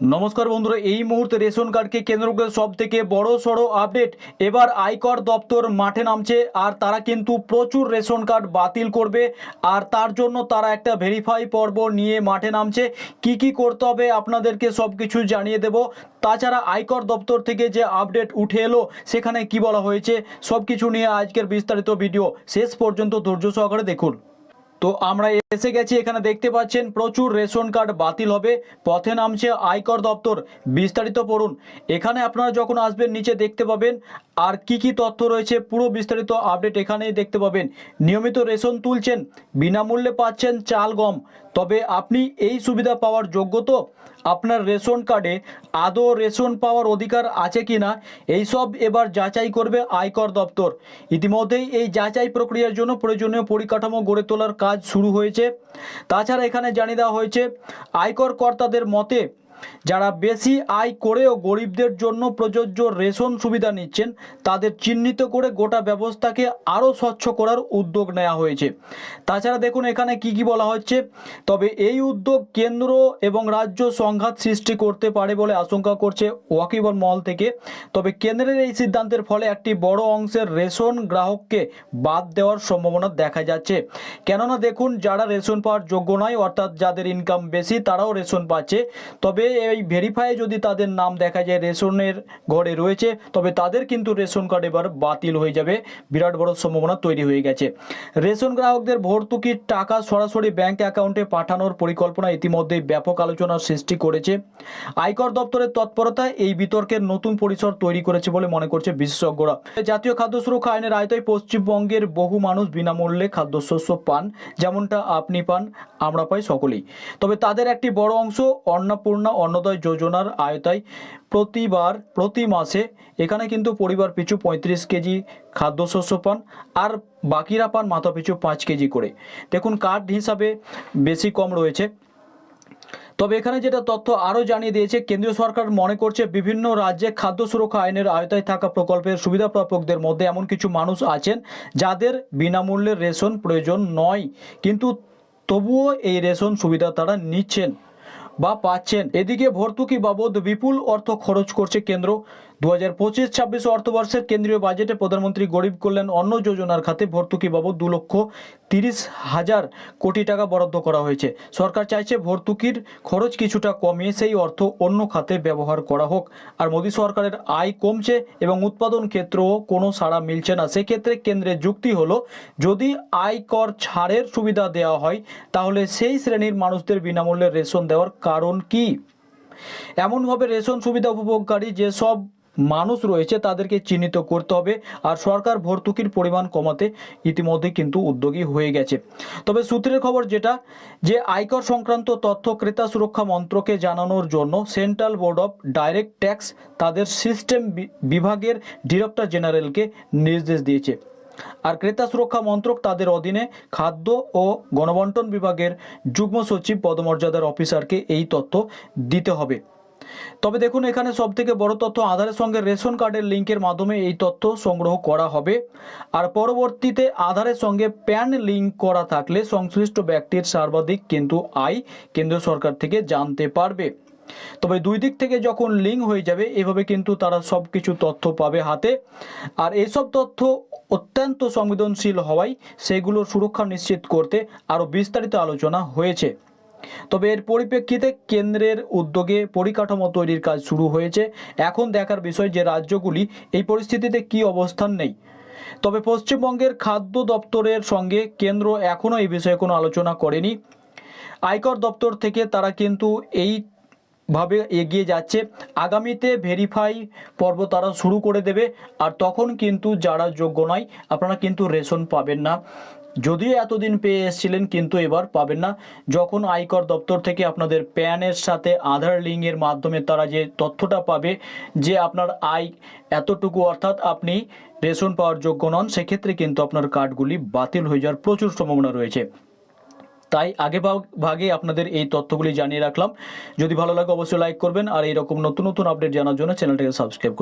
নমস্কার বন্ধুরা, এই মুহূর্তে রেশন কার্ডকে কেন্দ্র করে সব থেকে বড় সড়ো আপডেট। এবার আয়কর দপ্তর মাঠে নামছে, আর তারা কিন্তু প্রচুর রেশন কার্ড বাতিল করবে, আর তার জন্য তারা একটা ভেরিফাই পর্ব নিয়ে মাঠে নামছে। কি কি করতে হবে আপনাদেরকে সব কিছু জানিয়ে দেব। তাছাড়া আয়কর দপ্তর থেকে যে আপডেট উঠে এলো, সেখানে কি বলা হয়েছে সব কিছু নিয়ে আজকের বিস্তারিত ভিডিও। শেষ পর্যন্ত ধৈর্য সহকারে দেখুন। তো আমরা এসে গেছি, এখানে দেখতে পাচ্ছেন প্রচুর রেশন কার্ড বাতিল হবে, পথে নামছে আয়কর দপ্তর, বিস্তারিত পড়ুন। এখানে আপনারা যখন আসবেন, নিচে দেখতে পাবেন আর কি কি তথ্য রয়েছে পুরো বিস্তারিত আপডেট এখানেই দেখতে পাবেন। নিয়মিত রেশন তুলছেন, বিনামূল্যে পাচ্ছেন চাল গম। তবে আপনি এই সুবিধা পাওয়ার যোগ্য তো? আপনার রেশন কার্ডে আদৌ রেশন পাওয়ার অধিকার আছে কি না এইসব এবার যাচাই করবে আয়কর দপ্তর। ইতিমধ্যেই এই যাচাই প্রক্রিয়ার জন্য প্রয়োজনীয় পরিকাঠামো গড়ে তোলার কাজ শুরু হয়েছে। তাছাড়া এখানে জানিয়ে দেওয়া হয়েছে আয়কর কর্তাদের মতে যারা বেশি আয় করেও গরিবদের জন্য প্রযোজ্য রেশন সুবিধা নিচ্ছেন, তাদের চিহ্নিত করে গোটা ব্যবস্থাকে আরও স্বচ্ছ করার উদ্যোগ নেওয়া হয়েছে। তাছাড়া দেখুন, এখানে কি কি বলা হচ্ছে। তবে এই উদ্যোগ কেন্দ্র এবং রাজ্য সংঘাত সৃষ্টি করতে পারে বলে আশঙ্কা করছে ওয়াকিবন মহল থেকে। তবে কেন্দ্রের এই সিদ্ধান্তের ফলে একটি বড় অংশের রেশন গ্রাহককে বাদ দেওয়ার সম্ভাবনা দেখা যাচ্ছে। কেননা দেখুন, যারা রেশন পাওয়ার যোগ্য নয়, অর্থাৎ যাদের ইনকাম বেশি, তারাও রেশন পাচ্ছে। তবে এই ভেরিফাই যদি তাদের নাম দেখা যায় রেশনের ঘরে রয়েছে, তবে তাদের কিন্তু রেশন কার্ড এবার বাতিল হয়ে যাবে। বিরাট বড় সম্ভাবনা তৈরি হয়ে গেছে। রেশন গ্রাহকদের ভর্তুকির টাকা সরাসরি ব্যাংক অ্যাকাউন্টে পাঠানোর পরিকল্পনা ইতিমধ্যেই ব্যাপক আলোচনার সৃষ্টি করেছে। আয়কর দপ্তরের তৎপরতায় এই বিতর্কের নতুন পরিসর তৈরি করেছে বলে মনে করছে বিশেষজ্ঞরা। জাতীয় খাদ্য সুরক্ষা আইনের আয়তায় পশ্চিমবঙ্গের বহু মানুষ বিনামূল্যে খাদ্যশস্য পান, যেমনটা আপনি পান, আমরা পাই সকলেই। তবে তাদের একটি বড় অংশ অন্নপূর্ণা অন্নদয় যোজনার আয়তায় প্রতিবার, প্রতি মাসে এখানে কিন্তু পরিবার পিছু পঁয়ত্রিশ কেজি খাদ্যশস্য পান আর বাকিরা পান মাথা পিছু পাঁচ কেজি করে। দেখুন, কার্ড হিসাবে বেশি কম রয়েছে। তবে এখানে যেটা তথ্য আরও জানিয়ে দিয়েছে, কেন্দ্রীয় সরকার মনে করছে বিভিন্ন রাজ্যে খাদ্য সুরক্ষা আইনের আয়তায় থাকা প্রকল্পের সুবিধাপ্রাপকদের মধ্যে এমন কিছু মানুষ আছেন যাদের বিনামূল্যে রেশন প্রয়োজন নয়। কিন্তু তবুও এই রেশন সুবিধা তারা নিচ্ছেন। বা পাচ্ছেন। এদিকে ভর্তুকি বাবদ বিপুল অর্থ খরচ করছে কেন্দ্র। দু হাজার পঁচিশ, ছাব্বিশ অর্থবর্ষের কেন্দ্রীয় বাজেটে প্রধানমন্ত্রী গরিব কল্যাণ অন্ন যোজনার খাতে ভর্তুকি বাবদ দু লক্ষ তিরিশ হাজার কোটি টাকা বরাদ্দ করা হয়েছে। সরকার চাইছে ভর্তুকির খরচ কিছুটা কমিয়ে সেই অর্থ অন্য খাতে ব্যবহার করা হোক। আর মোদী সরকারের আয় কমছে এবং উৎপাদন ক্ষেত্রেও কোনো সাড়া মিলছে না। সেক্ষেত্রে কেন্দ্রের যুক্তি হলো, যদি আয়কর ছাড়ের সুবিধা দেওয়া হয়, তাহলে সেই শ্রেণির মানুষদের বিনামূল্যে রেশন দেওয়ার কারণ কি? এমনভাবে রেশন সুবিধা উপভোগকারী যেসব মানুষ রয়েছে, তাদেরকে চিহ্নিত করতে হবে আর সরকার ভর্তুকির পরিমাণ কমাতে ইতিমধ্যে কিন্তু উদ্যোগী হয়ে গেছে। তবে সূত্রের খবর যেটা, যে আয়কর সংক্রান্ত তথ্য ক্রেতা সুরক্ষা মন্ত্রকে জানানোর জন্য central board of direct tax তাদের সিস্টেম বিভাগের ডিরেক্টর জেনারেলকে নির্দেশ দিয়েছে। আর ক্রেতা সুরক্ষা মন্ত্রক তাদের অধীনে খাদ্য ও গণবন্টন বিভাগের যুগ্ম সচিব পদমর্যাদার অফিসারকে এই তথ্য দিতে হবে। তবে দেখুন, এখানে সব থেকে বড় তথ্য আধারের সঙ্গে রেশন কার্ডের লিঙ্কের মাধ্যমে এই তথ্য সংগ্রহ করা হবে। আর পরবর্তীতে আধারের সঙ্গে প্যান লিঙ্ক করা থাকলে সংশ্লিষ্ট ব্যক্তির সর্বাধিক কিন্তু আয় কেন্দ্রীয় সরকার থেকে জানতে পারবে। তবে দুই দিক থেকে যখন লিঙ্ক হয়ে যাবে, এভাবে কিন্তু তারা সব কিছু তথ্য পাবে হাতে। আর এসব তথ্য অত্যন্ত সংবেদনশীল হওয়ায় সেগুলোর সুরক্ষা নিশ্চিত করতে আরও বিস্তারিত আলোচনা হয়েছে। তবে এর পরিপ্রেক্ষিতে কেন্দ্রের উদ্যোগে পরিকাঠামো তৈরির কাজ শুরু হয়েছে। এখন দেখার বিষয় যে রাজ্যগুলি এই পরিস্থিতিতে কি অবস্থান নেই। তবে পশ্চিমবঙ্গের খাদ্য দপ্তরের সঙ্গে কেন্দ্র এখনও এই বিষয়ে কোনো আলোচনা করেনি। আয়কর দপ্তর থেকে তারা কিন্তু এই ভাবে এগিয়ে যাচ্ছে। আগামীতে ভেরিফাই পর্ব তারা শুরু করে দেবে আর তখন কিন্তু যারা যোগ্য নয়, আপনারা কিন্তু রেশন পাবেন না। যদিও এতদিন পেয়ে এসেছিলেন কিন্তু এবার পাবেন না। যখন আয়কর দপ্তর থেকে আপনাদের প্যানের সাথে আধার লিঙ্কের মাধ্যমে তারা যে তথ্যটা পাবে, যে আপনার আয় এতটুকু অর্থাৎ আপনি রেশন পাওয়ার যোগ্য নন, সেক্ষেত্রে কিন্তু আপনার কার্ডগুলি বাতিল হয়ে যাওয়ার প্রচুর সম্ভাবনা রয়েছে। তাই আগে ভাগ- আপনাদের এই তথ্যগুলি জানিয়ে রাখলাম। যদি ভালো লাগে অবশ্যই লাইক করবেন, আর এইরকম নতুন নতুন আপডেট জানার জন্য চ্যানেলটাকে সাবস্ক্রাইব